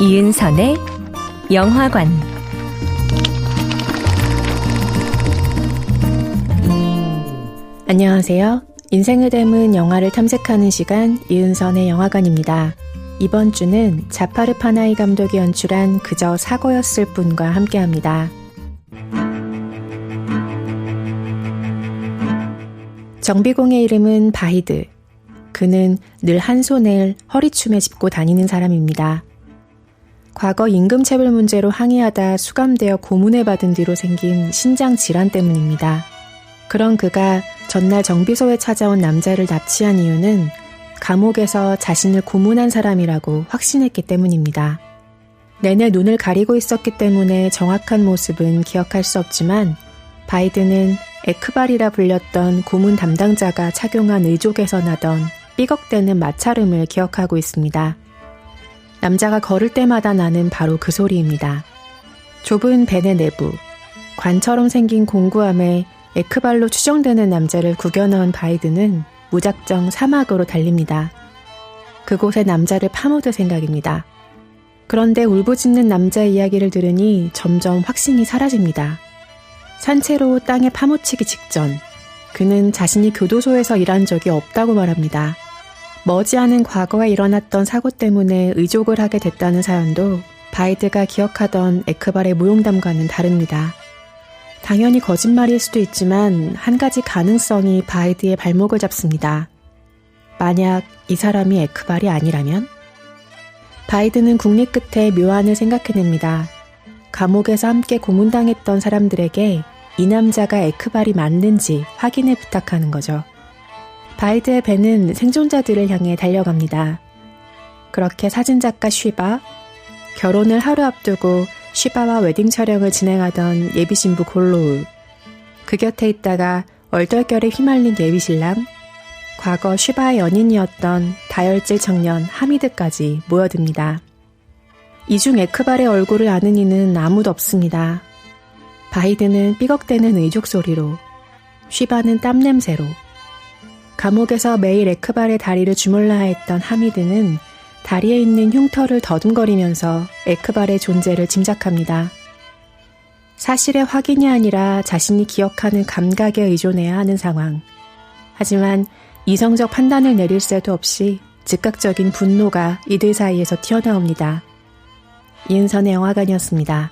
이은선의 영화관, 안녕하세요. 인생을 닮은 영화를 탐색하는 시간 이은선의 영화관입니다. 이번 주는 자파르 파나이 감독이 연출한 그저 사고였을 뿐과 함께합니다. 정비공의 이름은 바히드. 그는 늘 한 손을 허리춤에 짚고 다니는 사람입니다. 과거 임금체불 문제로 항의하다 수감되어 고문을 받은 뒤로 생긴 신장 질환 때문입니다. 그런 그가 전날 정비소에 찾아온 남자를 납치한 이유는 감옥에서 자신을 고문한 사람이라고 확신했기 때문입니다. 내내 눈을 가리고 있었기 때문에 정확한 모습은 기억할 수 없지만 바이든은 에크발이라 불렸던 고문 담당자가 착용한 의족에서 나던 삐걱대는 마찰음을 기억하고 있습니다. 남자가 걸을 때마다 나는 바로 그 소리입니다. 좁은 벤의 내부, 관처럼 생긴 공구함에 에크발로 추정되는 남자를 구겨넣은 바이든은 무작정 사막으로 달립니다. 그곳에 남자를 파묻을 생각입니다. 그런데 울부짖는 남자 이야기를 들으니 점점 확신이 사라집니다. 산채로 땅에 파묻히기 직전 그는 자신이 교도소에서 일한 적이 없다고 말합니다. 머지않은 과거에 일어났던 사고 때문에 의족을 하게 됐다는 사연도 바이드가 기억하던 에크발의 무용담과는 다릅니다. 당연히 거짓말일 수도 있지만 한 가지 가능성이 바이드의 발목을 잡습니다. 만약 이 사람이 에크발이 아니라면? 바이드는 국립 끝에 묘안을 생각해냅니다. 감옥에서 함께 고문당했던 사람들에게 이 남자가 에크발이 맞는지 확인을 부탁하는 거죠. 바이드의 배는 생존자들을 향해 달려갑니다. 그렇게 사진작가 쉬바, 결혼을 하루 앞두고 쉬바와 웨딩 촬영을 진행하던 예비신부 골로우, 그 곁에 있다가 얼떨결에 휘말린 예비신랑, 과거 쉬바의 연인이었던 다혈질 청년 하미드까지 모여듭니다. 이중 에크발의 얼굴을 아는 이는 아무도 없습니다. 바이드는 삐걱대는 의족 소리로, 쉬바는 땀 냄새로, 감옥에서 매일 에크발의 다리를 주물러야 했던 하미드는 다리에 있는 흉터를 더듬거리면서 에크발의 존재를 짐작합니다. 사실의 확인이 아니라 자신이 기억하는 감각에 의존해야 하는 상황. 하지만 이성적 판단을 내릴 새도 없이 즉각적인 분노가 이들 사이에서 튀어나옵니다. 이은선의 영화관이었습니다.